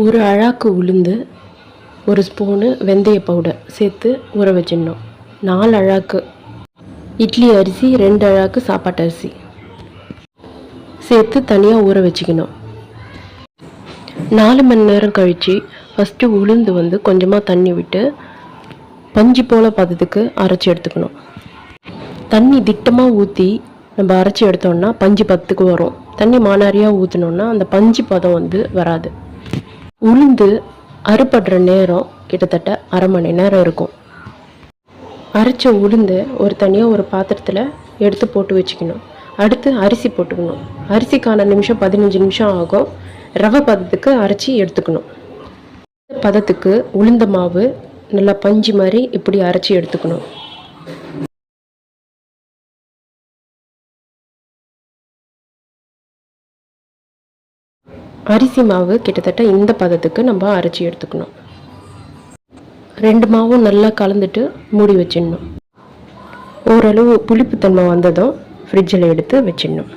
ஒரு அழாக்கு உளுந்து ஒரு ஸ்பூனு வெந்தய பவுடர் சேர்த்து ஊற வச்சிடணும். நாலு அழாக்கு. இட்லி அரிசி ரெண்டு அழாக்கு சாப்பாட்டு அரிசி. சேர்த்து தனியாக ஊற வச்சுக்கணும். நாலு மணி நேரம் கழித்து ஃபஸ்ட்டு உளுந்து வந்து கொஞ்சமாக தண்ணி விட்டு பஞ்சு போல பதத்துக்கு அரைச்சி எடுத்துக்கணும். தண்ணி திட்டமாக ஊற்றி நம்ம அரைச்சி எடுத்தோம்னா பஞ்சு பத்துக்கு வரும். தண்ணி மானாரியாக ஊற்றினோன்னா அந்த பஞ்சு பதம் வந்து வராது. உளுந்து அறுபடுற நேரம் கிட்டத்தட்ட அரை மணி நேரம் இருக்கும். அரைச்ச உளுந்தை ஒரு தனியாக ஒரு பாத்திரத்தில் எடுத்து போட்டு வச்சுக்கணும். அடுத்து அரிசி போட்டுக்கணும். அரிசிக்கான நிமிஷம் பதினஞ்சு நிமிஷம் ஆகும். ரவை பதத்துக்கு அரைச்சி எடுத்துக்கணும். பதத்துக்கு உளுந்த மாவு நல்லா பஞ்சு மாதிரி இப்படி அரைச்சி எடுத்துக்கணும். அரிசி மாவு கிட்டத்தட்ட இந்த பதத்துக்கு நம்ம அரைச்சி எடுத்துக்கணும். ரெண்டு மாவும் நல்லா கலந்துட்டு மூடி வச்சிடணும். ஓரளவு புளிப்புத்தன்மை வந்ததும் ஃப்ரிட்ஜில் எடுத்து வச்சிடணும்.